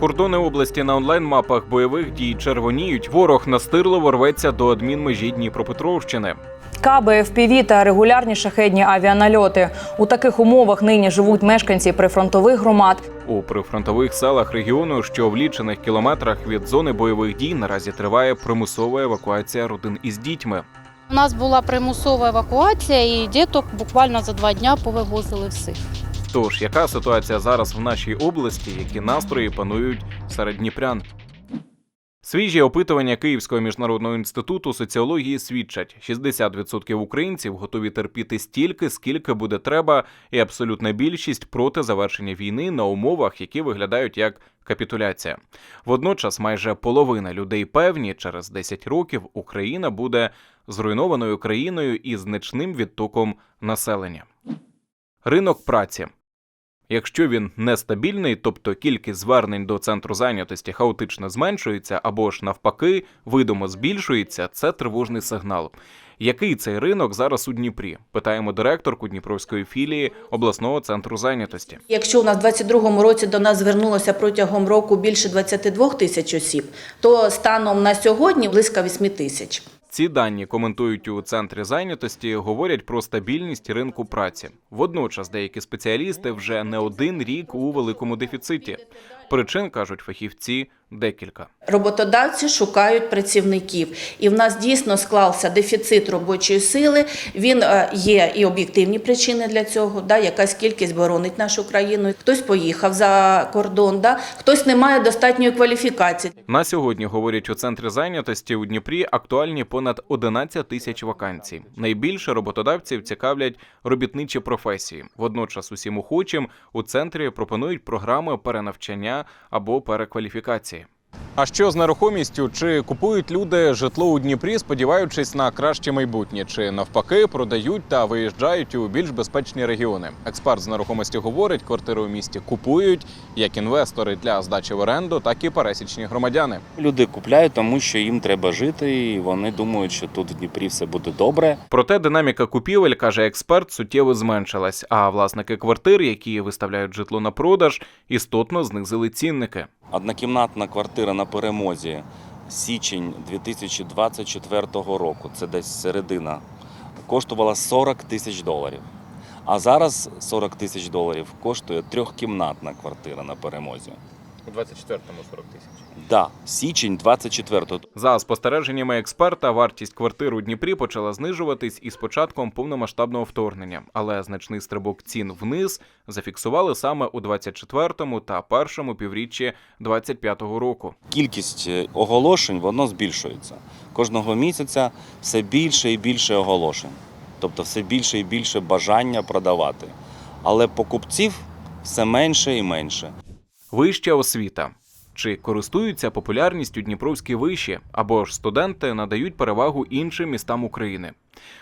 Кордони області на онлайн-мапах бойових дій червоніють. Ворог настирливо рветься до адмінмежі Дніпропетровщини. Каби, ФПВ та регулярні шахедні авіанальоти. У таких умовах нині живуть мешканці прифронтових громад. У прифронтових селах регіону, що в лічених кілометрах від зони бойових дій, наразі триває примусова евакуація родин із дітьми. У нас була примусова евакуація, і діток буквально за два дня повивозили всіх. Тож, яка ситуація зараз в нашій області, які настрої панують серед дніпрян? Свіжі опитування Київського міжнародного інституту соціології свідчать: 60% українців готові терпіти стільки, скільки буде треба, і абсолютна більшість проти завершення війни на умовах, які виглядають як капітуляція. Водночас, майже половина людей певні, через 10 років Україна буде зруйнованою країною із значним відтоком населення. Ринок праці. Якщо він нестабільний, тобто кількість звернень до центру зайнятості хаотично зменшується або ж навпаки видимо збільшується, це тривожний сигнал. Який цей ринок зараз у Дніпрі? Питаємо директорку Дніпровської філії обласного центру зайнятості. Якщо у нас в 2022 році до нас звернулося протягом року більше 22 тисяч осіб, то станом на сьогодні близько 8 тисяч. Ці дані коментують у центрі зайнятості, говорять про стабільність ринку праці. Водночас деякі спеціалісти вже не один рік у великому дефіциті. Причин кажуть фахівці декілька. Роботодавці шукають працівників, і в нас дійсно склався дефіцит робочої сили. Він е, є і об'єктивні причини для цього. Да, якась кількість боронить нашу країну. Хтось поїхав за кордон, да, хтось не має достатньої кваліфікації. На сьогодні говорять у центрі зайнятості у Дніпрі актуальні понад 11 тисяч вакансій. Найбільше роботодавців цікавлять робітничі професії. Водночас усім охочим у центрі пропонують програми перенавчання або перекваліфікації. А що з нерухомістю? Чи купують люди житло у Дніпрі, сподіваючись на краще майбутнє, чи навпаки продають та виїжджають у більш безпечні регіони? Експерт з нерухомості говорить, квартири у місті купують як інвестори для здачі в оренду, так і пересічні громадяни. Люди купляють, тому що їм треба жити, і вони думають, що тут в Дніпрі все буде добре. Проте динаміка купівель, каже експерт, суттєво зменшилась. А власники квартир, які виставляють житло на продаж, істотно знизили цінники. Однокімнатна квартира на перемозі січень 2024 року, це десь середина, коштувала 40 тисяч доларів. А зараз 40 тисяч доларів коштує трьохкімнатна квартира на перемозі. У 24-му 40 тисяч. Да, січень 24-го. За спостереженнями експерта, вартість квартир у Дніпрі почала знижуватись із початком повномасштабного вторгнення, але значний стрибок цін вниз зафіксували саме у 24-му та першому півріччі 25-го року. Кількість е, оголошень воно збільшується. Кожного місяця все більше і більше оголошень. Тобто все більше і більше бажання продавати. Але покупців все менше і менше. Вища освіта. Чи користуються популярністю дніпровські виші, або ж студенти надають перевагу іншим містам України?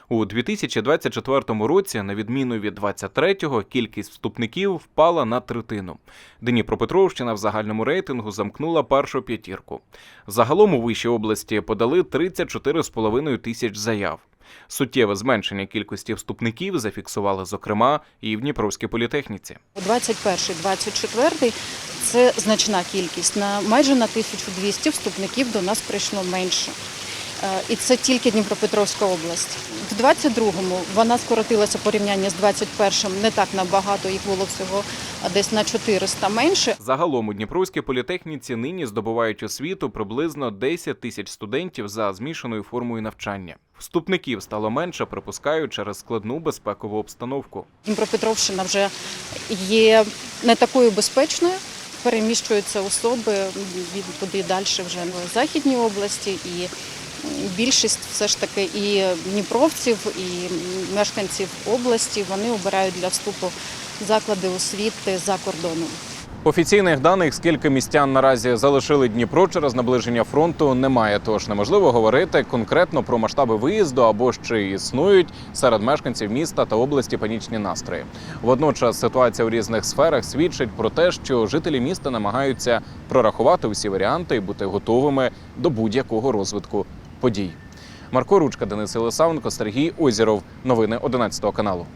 У 2024 році, на відміну від 23-го, кількість вступників впала на третину. Дніпропетровщина в загальному рейтингу замкнула першу п'ятірку. Загалом у вищій області подали 34,5 тисяч заяв. Суттєве зменшення кількості вступників зафіксували, зокрема, і в Дніпровській політехніці. 21-24 це значна кількість. На майже на 1200 вступників до нас прийшло менше. Е, І це тільки Дніпропетровська область. В 22-му вона скоротилася порівняння з 21-м не так набагато, їх було всього десь на 400 менше. Загалом у Дніпровській політехніці нині здобувають освіту приблизно 10 тисяч студентів за змішаною формою навчання. Вступників стало менше, припускають через складну безпекову обстановку. Дніпропетровщина вже є не такою безпечною. Переміщуються особи від далі вже в Західній області, і більшість все ж таки і дніпровців, і мешканців області вони обирають для вступу заклади освіти за кордоном. Офіційних даних, скільки містян наразі залишили Дніпро через наближення фронту, немає. Тож неможливо говорити конкретно про масштаби виїзду або ж існують серед мешканців міста та області панічні настрої. Водночас ситуація у різних сферах свідчить про те, що жителі міста намагаються прорахувати усі варіанти і бути готовими до будь-якого розвитку подій. Марко Ручка, Денис Єлисавенко, Сергій Озіров. Новини 11 каналу.